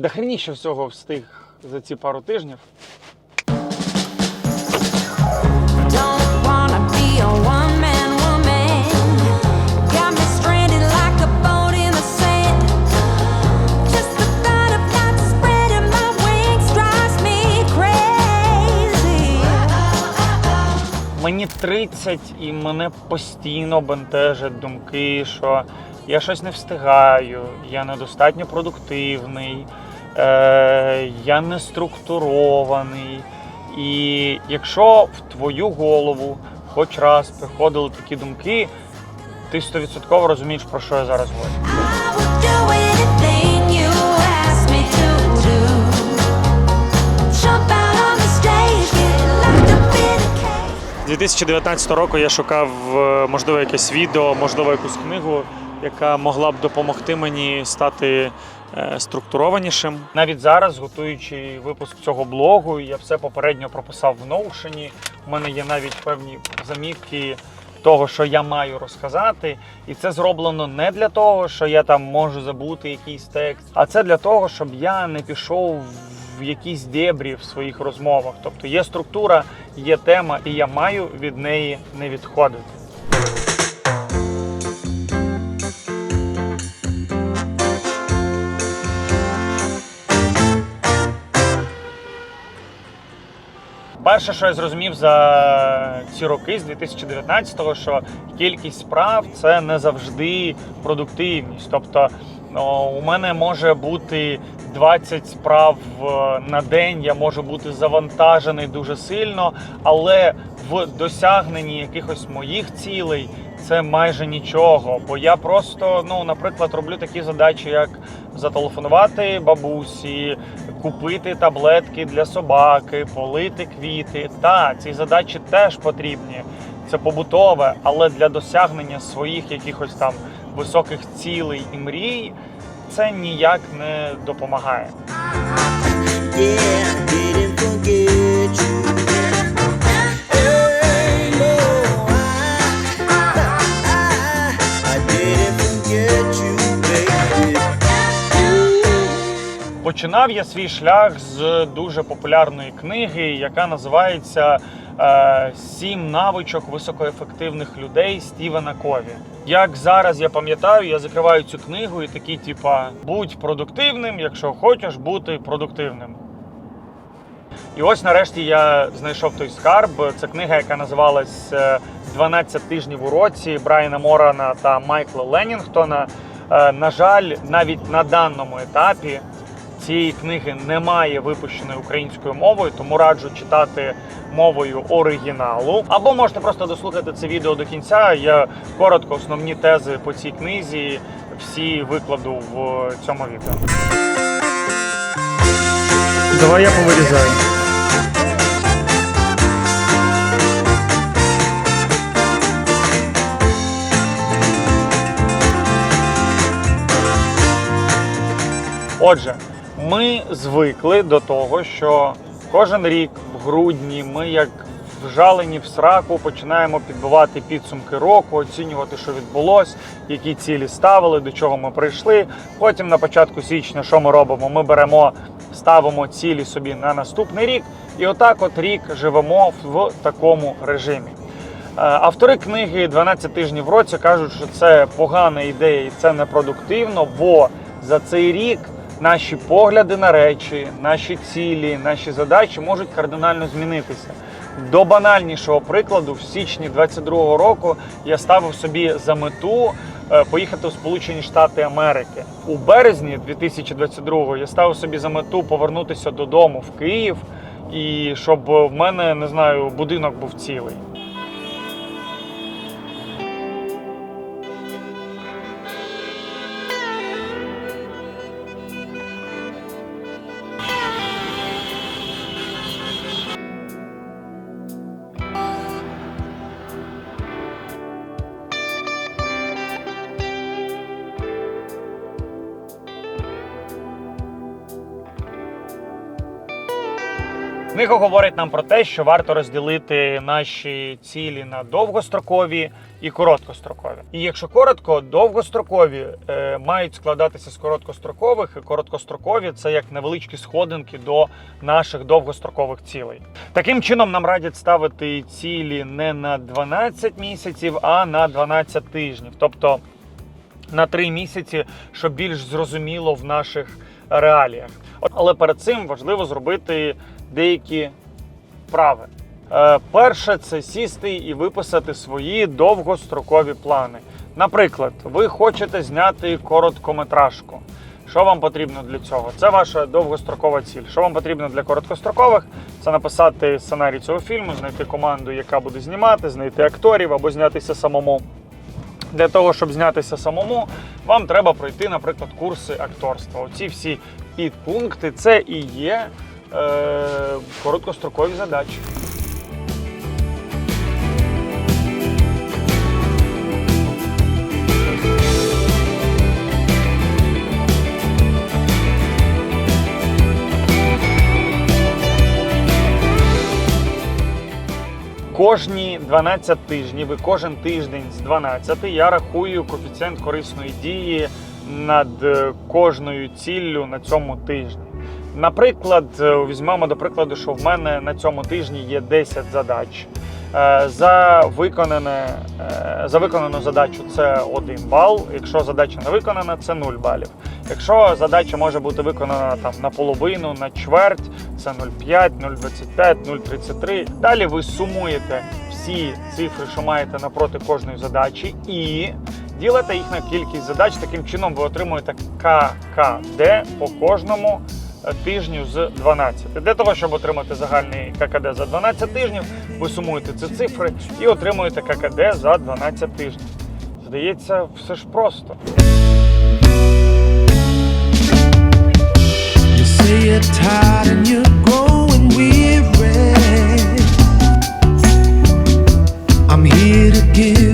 Дохреніше всього встиг за ці пару тижнів. Мені 30 і мене постійно бентежать думки, що я щось не встигаю, я недостатньо продуктивний, е, я не структурований. І якщо в твою голову хоч раз приходили такі думки, ти 100% розумієш, про що я зараз говорю. Cage. 2019 року я шукав е, можливо якесь відео, можливо, якусь книгу, яка могла б допомогти мені стати структурованішим. Навіть зараз, готуючи випуск цього блогу, я все попередньо прописав в Notion. У мене є навіть певні замітки того, що я маю розказати, і це зроблено не для того, що я там можу забути якийсь текст, а це для того, щоб я не пішов в якісь дебрі в своїх розмовах. Тобто є структура, є тема, і я маю від неї не відходити. Перше, що я зрозумів за ці роки з 2019-го, що кількість справ це не завжди продуктивність. Тобто у мене може бути 20 справ е, на день, я можу бути завантажений дуже сильно, але в досягненні якихось моїх цілей це майже нічого. Бо я просто, ну, наприклад, роблю такі задачі, як зателефонувати бабусі, купити таблетки для собаки, полити квіти. Та ці задачі теж потрібні. Це побутове, але для досягнення своїх якихось там високих цілей і мрій це ніяк не допомагає. Починав я свій шлях з дуже популярної книги, яка називається е, Сім навичок високоефективних людей Стівена Кові. Як зараз я пам'ятаю, я закриваю цю книгу і такий, типа, будь продуктивним, якщо хочеш бути продуктивним. І ось нарешті я знайшов той скарб. Це книга, яка називалась е, «12 тижнів у році Брайана Морана та Майкла Ленінгтона. Е, На жаль, навіть на даному етапі цієї книги немає випущеної українською мовою, тому раджу читати мовою оригіналу. Або можете просто дослухати це відео до кінця. Я коротко основні тези по цій книзі всі викладу в цьому відео. Давай я повирізаю. Отже, ми звикли до того, що кожен рік в грудні ми, як вжалені в сраку, починаємо підбивати підсумки року, оцінювати, що відбулось, які цілі ставили, до чого ми прийшли. Потім на початку січня, що ми робимо? Ми беремо, ставимо цілі собі на наступний рік, і отак, от рік живемо в такому режимі. Е, Автори книги «12 тижнів в році кажуть, що це погана ідея і це непродуктивно, бо за цей рік наші погляди на речі, наші цілі, наші задачі можуть кардинально змінитися. До банальнішого прикладу, в січні 22-го року я ставив собі за мету е, поїхати в Сполучені Штати Америки. У березні 2022-го я ставив собі за мету повернутися додому в Київ і щоб в мене не знаю, будинок був цілий. Книга говорить нам про те, що варто розділити наші цілі на довгострокові і короткострокові. І якщо коротко, довгострокові е, мають складатися з короткострокових, і короткострокові це як невеличкі сходинки до наших довгострокових цілей. Таким чином нам радять ставити цілі не на 12 місяців, а на 12 тижнів. Тобто на три місяці, щоб більш зрозуміло в наших реаліях. Але перед цим важливо зробити деякі вправи. Е, перше це сісти і виписати свої довгострокові плани. Наприклад, ви хочете зняти короткометражку. Що вам потрібно для цього? Це ваша довгострокова ціль. Що вам потрібно для короткострокових? Це написати сценарій цього фільму, знайти команду, яка буде знімати, знайти акторів або знятися самому. Для того, щоб знятися самому, вам треба пройти, наприклад, курси акторства. Оці всі підпункти це і є е, короткострокові задачі. Кожні 12 тижнів і кожен тиждень з 12 я рахую коефіцієнт корисної дії над е, кожною ціллю на цьому тижні. Наприклад, е, візьмемо до прикладу, що в мене на цьому тижні є 10 задач. Е, За виконане за виконану задачу це 1 бал. Якщо задача не виконана, це 0 балів. Якщо задача може бути виконана там наполовину, на чверть, це 0,5, 0,25, 0,33. Далі ви сумуєте всі цифри, що маєте напроти кожної задачі, і ділите їх на кількість задач. Таким чином ви отримуєте ККД по кожному е, тижню з 12. Для того, щоб отримати загальний ККД за 12 тижнів, ви сумуєте ці цифри і отримуєте ККД за 12 тижнів. Здається, все ж просто. I'm here to give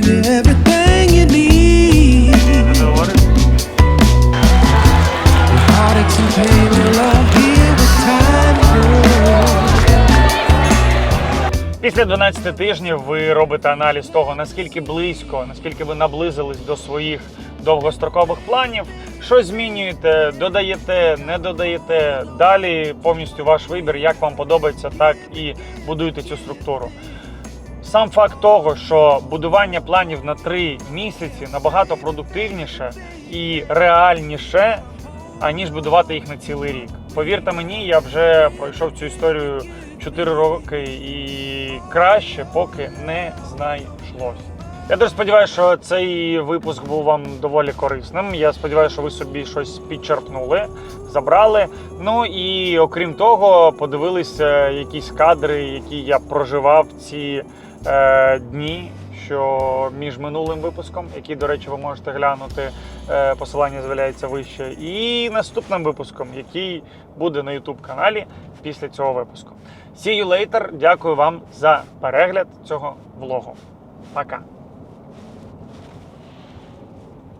Після 12 тижнів ви робите аналіз того, наскільки близько, наскільки ви наблизились до своїх довгострокових планів. Що змінюєте, додаєте, не додаєте. Далі повністю ваш вибір, як вам подобається, так і будуєте цю структуру. Сам факт того, що будування планів на 3 місяці набагато продуктивніше і реальніше, аніж будувати їх на цілий рік. Повірте мені, я вже пройшов цю історію 4 роки і краще поки не знайшлось. Я дуже сподіваюся, що цей випуск був вам доволі корисним. Я сподіваюся, що ви собі щось підчерпнули, забрали. Ну і окрім того, подивилися якісь кадри, які я проживав ці е, дні. Що між минулим випуском, який, до речі, ви можете глянути, е, посилання з'являється вище, і наступним випуском, який буде на YouTube каналі після цього випуску. See you later. Дякую вам за перегляд цього влогу. Пока.